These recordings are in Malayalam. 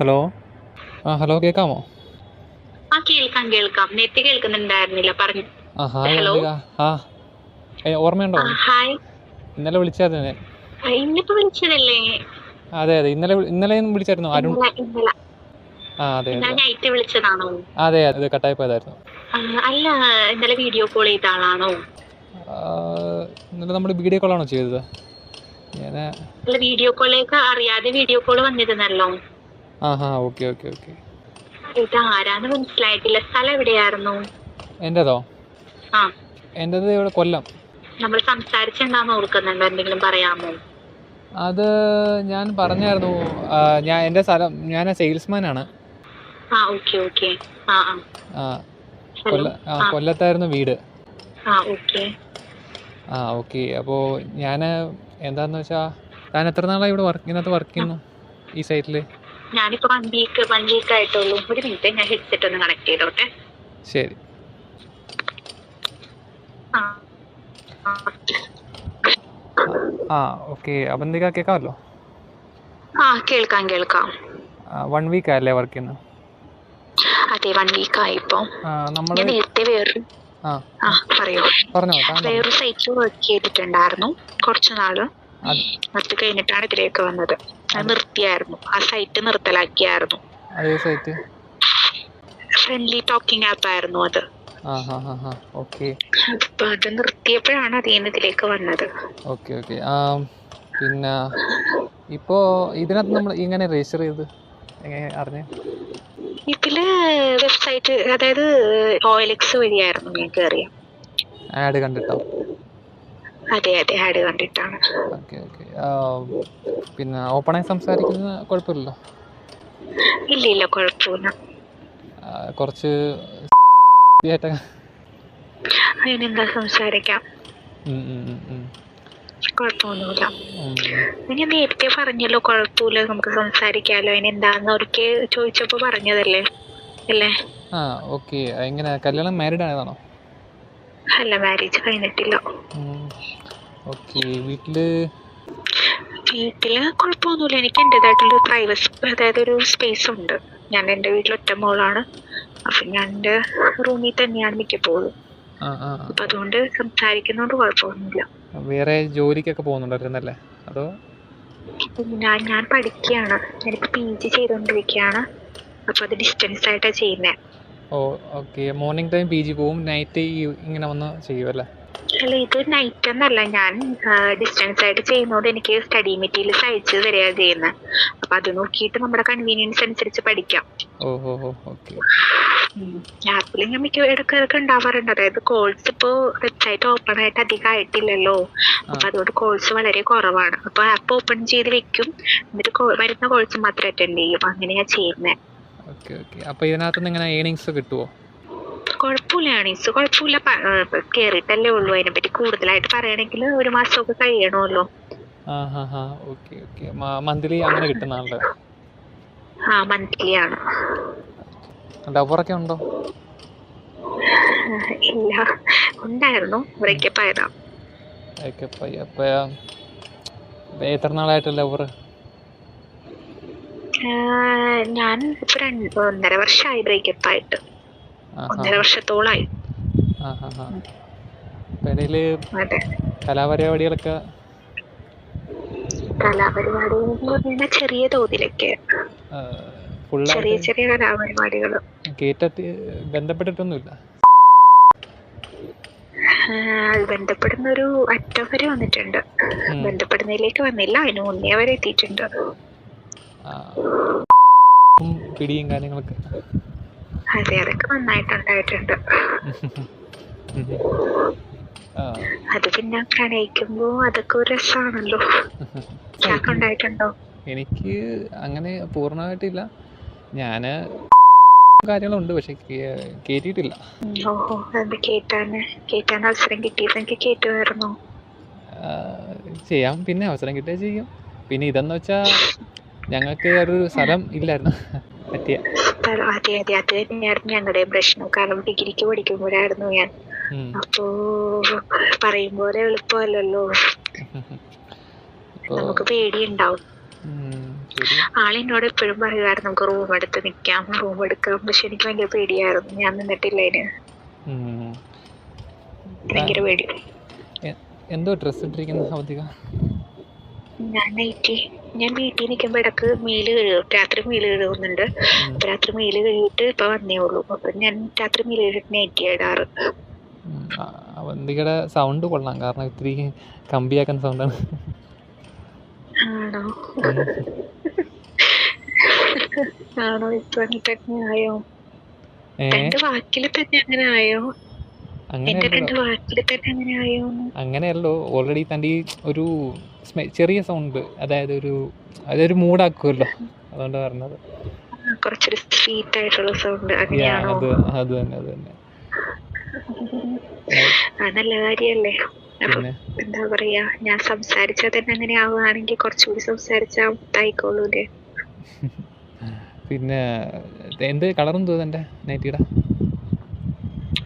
ഹലോ? ആ ഹലോ കേൾക്കാമോ ആ കേൾക്കാം കേൾക്കാം. നേരത്തെ കേൾക്കുന്നുണ്ടായിരുന്നില്ല. പറഞ്ഞു. ആ ഹായ് ഹലോ. അംബിക. ആ. ഏ, ഓർമ്മയുണ്ടോ? ഹായ്. ഇന്നലെ വിളിച്ചായിരുന്നു? ഞാൻ ആ, ഇന്നിപ്പോ വിളിച്ചതല്ലേ? അതെ അതെ. ഇന്നലെ വി- ഇന്നലെയും വിളിച്ചായിരുന്നു. അരുൺ. ഇന്നലെ ഇന്നലെ. ആ അതെ ഇന്നലെ അതെ. നൈറ്റ് വിളിച്ചതാണോ? അതെ അതെ കട്ടായി പോയതായിരുന്നു. ആ, അല്ല ഇന്നലെ വീഡിയോ കോൾ ചെയ്ത ആളാണോ? ആ, ഇന്നലെ നമ്മൾ വീഡിയോ കോളാണോ ചെയ്തത്? ഞാൻ അല്ല വീഡിയോ കോളിലേക്ക് അറിയാതെ വീഡിയോ കോൾ വന്നിരുന്നല്ലോ. ആ ഹാ ഓക്കെ ഓക്കെ ഓക്കെ. ഇത് ആരാന്ന് മനസ്സിലായിട്ടില്ല. സ്ഥലം എവിടെയായിരുന്നു? എന്റെതോ ആ. ഇവിടെ കൊല്ലം. നമ്മൾ സംസാരിച്ചെന്താന്ന് ഓർക്കുന്നുണ്ടോ? എന്തെങ്കിലും പറയാമോ? അത് ഞാൻ പറഞ്ഞായിരുന്നു. ആ, ഞാൻ എന്റെ സ്ഥലം ഞാൻ സെയിൽസ്മാനാണ് ആ ഓക്കെ ഓക്കെ. ആ ആ. ആ കൊല്ല ആ. കൊല്ലത്തായിരുന്നു വീട്. ആ ഓക്കെ. ആ ഓക്കെ. അപ്പോൾ ഞാൻ എന്താന്ന് വെച്ചാൽ താൻ എത്ര നാളായി ഇവിടെ വർക്ക് ഇതിനകത്ത് വർക്ക് ചെയ്യുന്നു? ഈ സൈറ്റിൽ ഞാനിപ്പോ വൺ വീക്ക് വൺ വീക്ക് ആയിട്ടുള്ളൂ. ഒരു മിനിറ്റ് ഞാൻ ഹെഡ്സെറ്റ് ഒന്ന് കണക്ട് ചെയ്തോട്ടെ. ശരി. ആ. ഓക്കെ അവന്തിക കേൾക്കാമല്ലോ ആ കേൾക്കാം കേൾക്കാം. വൺ വീക്ക് അല്ലേ വർക്ക് ചെയ്യുന്നത് അതെ വൺ വീക്ക് ആയിപ്പോ നമ്മൾ ഞാൻ നേരത്തെ വേറൊരു പറയൂ. വേറൊരു സൈറ്റിൽ വർക്ക് ചെയ്തിട്ടുണ്ടായിരുന്നു കുറച്ചു നാൾ. അത് കഴിഞ്ഞിട്ടാണ് ഇതിലേക്ക് വന്നത്. അത് നിർത്തിയായിരുന്നു. ആ സൈറ്റ് നിർത്തലാക്കിയായിരുന്നു. അതേ സൈറ്റ് ഫ്രണ്ട്ലി ടോക്കിംഗ് ആപ്പ് ആയിരുന്നു അത്. അപ്പൊ അത് നിർത്തിയപ്പോഴാണ് അതിൽ ഇതിലേക്ക് വന്നത്. ഓക്കെ ഓക്കെ പിന്നെ ഇപ്പോ ഇതിനകത്ത് നമ്മൾ ഇങ്ങനെ രജിസ്റ്റർ ചെയ്ത് എങ്ങനെ അറിഞ്ഞേ? ഇതിൽ വെബ്സൈറ്റ് അതായത് ഓയിലെക്സ് വഴിയായിരുന്നു ഞാൻ കയറിയ ആഡ് കണ്ടിട്ടോ? അതെ അതെ ആഡ് കണ്ടിട്ടാണ്. Okay okay. പിന്നെ ഓപ്പണായി സംസാരിക്കുന്നത് കുഴപ്പമില്ലല്ലോ? ഇല്ല ഇല്ല കുഴപ്പമില്ല. കുറച്ച് അതിനെന്താ സംസാരിക്കാം. കുഴപ്പമൊന്നുമില്ല. ഞാൻ നേരത്തെ പറഞ്ഞല്ലോ കുഴപ്പമില്ല നമുക്ക് സംസാരിക്കാലോ. അതിനെന്താന്ന് ഒരിക്കൽ ചോദിച്ചപ്പോ പറഞ്ഞതല്ലേ? അല്ലേ? ആ ഓക്കെ. എങ്ങനെ കല്യാണം മാരീഡ് ആയതാണോ? അല്ല മാരേജ് കഴിഞ്ഞിട്ടില്ല. ഓക്കെ വീട്ടിൽ വീട്ടിൽ കുഴപ്പമൊന്നുമില്ല. എനിക്ക് എന്റെതായിട്ടുള്ള പ്രൈവസി അതായത് ഒരു സ്പേസ് ഉണ്ട്. ഞാൻ എന്റെ വീട്ടിൽ ഒറ്റ മോളാണ്. അപ്പൊ ഞാൻ എന്റെ റൂമിൽ തന്നെയാണ് മിക്കപ്പോഴും. അപ്പൊ അതുകൊണ്ട് സംസാരിക്കുന്നതുകൊണ്ട് കുഴപ്പമൊന്നുമില്ല. വേറെ ജോലിക്കൊക്കെ പോകുന്നുണ്ടായിരുന്നല്ലേ? അതോ? ഞാൻ ഞാൻ പഠിക്കുകയാണ്. ഞാനിപ്പോ പി ജി ചെയ്തുകൊണ്ടിരിക്കുകയാണ്. അപ്പൊ അത് ഡിസ്റ്റൻസ് ആയിട്ടാണ് ചെയ്യുന്നത് ഓ okay. Morning time P G പോവും നൈറ്റ് ഇങ്ങനെ വന്ന് ചെയ്യുമല്ലേ അല്ല ഇത് നൈറ്റ് എന്നല്ല. ഞാൻ ഡിസ്റ്റൻസ് ആയിട്ട് ചെയ്യുന്നതുകൊണ്ട് എനിക്ക് സ്റ്റഡി മെറ്റീരിയൽസ് അയച്ചു തരികയാണ് ചെയ്യുന്നത് അപ്പൊ അത് നോക്കിയിട്ട് നമ്മുടെ കൺവീനിയൻസ് അനുസരിച്ച് പഠിക്കാം. ആപ്പിൾ ആപ്പിൽ ഞാൻ മിക്ക ഇടയ്ക്കിടയ്ക്ക് ഉണ്ടാവാറുണ്ട്. അതായത് കോഴ്സ് ഇപ്പോ വെബ്സൈറ്റ് ഓപ്പൺ ആയിട്ട് അധികം ആയിട്ടില്ലല്ലോ. അപ്പൊ അതുകൊണ്ട് കോഴ്സ് വളരെ കുറവാണ്. അപ്പൊ ആപ്പ് ഓപ്പൺ ചെയ്ത് വെക്കും. എന്നിട്ട് വരുന്ന കോഴ്സ് മാത്രം അറ്റൻഡ് ചെയ്യും. അങ്ങനെയാ ചെയ്യുന്നത് അപ്പൊ ഇതിനകത്ത് ഏണിങ്സ് കിട്ടുമോ കുഴപ്പമില്ല ഏണീസ് കുഴപ്പമില്ല. കേറിട്ടല്ലേ ഉള്ളു അതിനെ പറ്റി ഉള്ളൂ. അതിനെപ്പറ്റി കൂടുതലായിട്ട് പറയണമെങ്കിൽ ഒരു മാസമൊക്കെ കഴിയണമല്ലോ. മന്ത്ലി അങ്ങനെ കിട്ടുന്നതാണല്ലേ ആ മന്ത്ലി ആണ്. ഡബറൊക്കെ ഉണ്ടോ? ഇല്ല. ഉണ്ടായിരുന്നു. ബ്രേക്കപ്പ് ആയതാ. ഓക്കെ അപ്പോൾ എത്ര നാളായിട്ട് ലവർ ഏഹ് ഞാൻ ഇപ്പൊ രണ്ട് ഒന്നര വർഷമായി ബ്രേക്കപ്പ് ആയിട്ട്. ഒന്നര വർഷത്തോളായി കലാപരിപാടികളൊക്കെ? ചെറിയ തോതിലൊക്കെ. ചെറിയ ചെറിയ കലാപരിപാടികൾ ബന്ധപ്പെട്ടിട്ടൊന്നുമില്ല? ബന്ധപ്പെടുന്ന ഒരു അറ്റം വരെ വന്നിട്ടുണ്ട്. ബന്ധപ്പെടുന്നതിലേക്ക് വന്നില്ല. അതിന് മുന്നേ വരെ എത്തിയിട്ടുണ്ട്. പിടിയും കാര്യങ്ങളൊക്കെ? അതെ അതൊക്കെ നന്നായിട്ട് ഉണ്ടായിട്ടുണ്ട് ആ. അത് പിന്നെ പ്രണയിക്കുമ്പോ അതൊക്കെ ഒരു രസമാണല്ലോ ഉണ്ടായിട്ടുണ്ടോ? എനിക്ക് അങ്ങനെ പൂർണമായിട്ടില്ല. ഞാൻ കാര്യങ്ങളുണ്ട് പക്ഷെ കേട്ടിട്ടില്ല ഓഹോ അത് കേട്ടാന് കേട്ടാൻ അവസരം കിട്ടിയത് എനിക്ക് കേട്ടുമായിരുന്നു ചെയ്യാം. പിന്നെ അവസരം കിട്ടിയാൽ ചെയ്യും. പിന്നെ ഇതെന്ന് വെച്ചാൽ ഞങ്ങൾക്ക് ഒരു സ്ഥലം ഇല്ലായിരുന്നു. പറ്റിയ സ്ഥലം അതെ അതെ അത് തന്നെയായിരുന്നു ഞങ്ങളുടെ പ്രശ്നം. കാരണം ഡിഗ്രിക്ക് പഠിക്കുമ്പോഴായിരുന്നു ഞാൻ. അപ്പോ പറയും പോലെ എളുപ്പമല്ലല്ലോ നമുക്ക് പേടിയുണ്ടാവും. ആളെന്നോട് എപ്പോഴും പറയുമായിരുന്നു നമുക്ക് റൂം എടുത്ത് നിക്കാം റൂം എടുക്കാം. പക്ഷെ എനിക്ക് ഭയങ്കര പേടിയായിരുന്നു. ഞാൻ നിന്നിട്ടില്ല അതിന്. ഭയങ്കര പേടി. എന്തോ ഡ്രസ് ഇട്ടിരിക്കുന്ന അവധിക ഞാൻ നൈറ്റി ഞാൻ വീട്ടിൽ നിൽക്കുമ്പോ ഇടയ്ക്ക് മീൽ കഴുകും രാത്രി മീൽ കഴുകുന്നുണ്ട്. അപ്പൊ രാത്രി മീൽ കഴുകിയിട്ട് ഇപ്പൊ വന്നേ ഉള്ളൂ. അപ്പൊ ഞാൻ രാത്രി മീൽ കഴുകിട്ട് നൈറ്റി ഇടാറ്. അവന്തികയുടെ സൗണ്ട് കൊള്ളാം. കാരണം ഇത്തിരി കമ്പിയാക്കുന്ന സൗണ്ടാണ് ആണോ. ആണോ? ഇപ്പൊ അങ്ങനെ തന്നെ ആയോ? എന്റെ വാക്കിൽ തന്നെ അങ്ങനെ ആയോ? അങ്ങനെയല്ലോ. ഓൾറെഡി തന്റെ ഈ ഒരു ചെറിയ സൗണ്ട് അതായത് ഒരു അതൊരു മൂടാക്കുമല്ലോ അതുകൊണ്ട് പറഞ്ഞത്. കുറച്ചൊരു സ്വീറ്റ് ആയിട്ടുള്ള സൗണ്ട് അത് അത് തന്നെ അത് തന്നെ. അത് നല്ല കാര്യല്ലേ. പിന്നെ? എന്താ പറയാ ഞാൻ സംസാരിച്ചാൽ തന്നെ അങ്ങനെ ആവുകയാണെങ്കിൽ കുറച്ചുകൂടി സംസാരിച്ചാൽ ഇതായിക്കോളൂലേ പിന്നെ എന്ത് കളറും തോന്നുന്നുണ്ട് നൈറ്റിയുടെ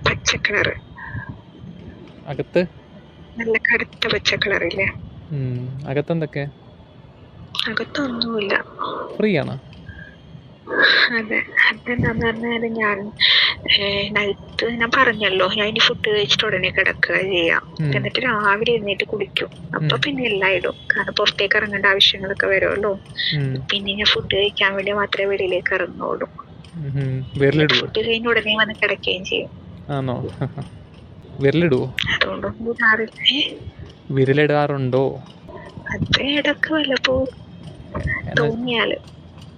പച്ച കളറ് അകത്ത്? നല്ല കറുത്ത പച്ച കളറില്ലേ? അകത്ത് എന്തൊക്കെ അകത്തൊന്നുമില്ല. ഫ്രീ ആണോ അതെ. അതെന്താന്ന് പറഞ്ഞാൽ ഞാൻ നൈറ്റ് ഞാൻ പറഞ്ഞല്ലോ ഞാൻ ഇനി ഫുഡ് കഴിച്ചിട്ട് ഉടനെ കിടക്കുക ചെയ്യാം. എന്നിട്ട് രാവിലെ എഴുന്നേറ്റ് കുളിക്കും. അപ്പൊ പിന്നെ എല്ലാം ഇടും. കാരണം പുറത്തേക്ക് ഇറങ്ങേണ്ട ആവശ്യങ്ങളൊക്കെ വരുമല്ലോ. പിന്നെ ഞാൻ ഫുഡ് കഴിക്കാൻ വേണ്ടി മാത്രമേ വെളിയിലേക്ക് ഇറങ്ങുള്ളൂ ഫുഡ് കഴിഞ്ഞ ഉടനെ വന്ന് കിടക്കുകയും ചെയ്യും. ആണോ? വിരലിടുവോ? വിരലിടാറുണ്ടോ?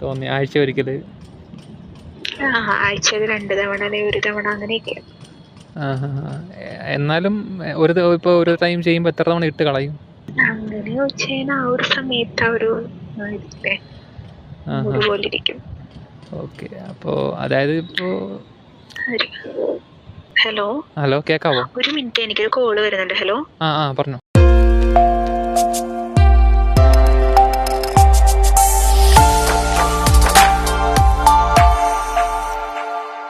തോന്നി ആഴ്ച ഒരിക്കൽ? ആഴ്ചയിൽ രണ്ട് തവണ ഒരു തവണ അങ്ങനെയൊക്കെ. എന്നാലും ഒരു ഇപ്പൊ ഒരു ടൈം ചെയ്യുമ്പോ എത്ര തവണ ഇട്ട് കളയും? അങ്ങനെ ആ ഒരു സമയത്ത് ആ ഒരു ഇതില്ലേ മൂട് പോലെ ഇരിക്കും ഓക്കെ. അപ്പോ അതായത് ഇപ്പോ ഹലോ ഹലോ കേക്കാവോ? ഒരു മിനിറ്റ് എനിക്കൊരു കോൾ വരുന്നുണ്ട്. ഹലോ ആ ആ പറഞ്ഞോ.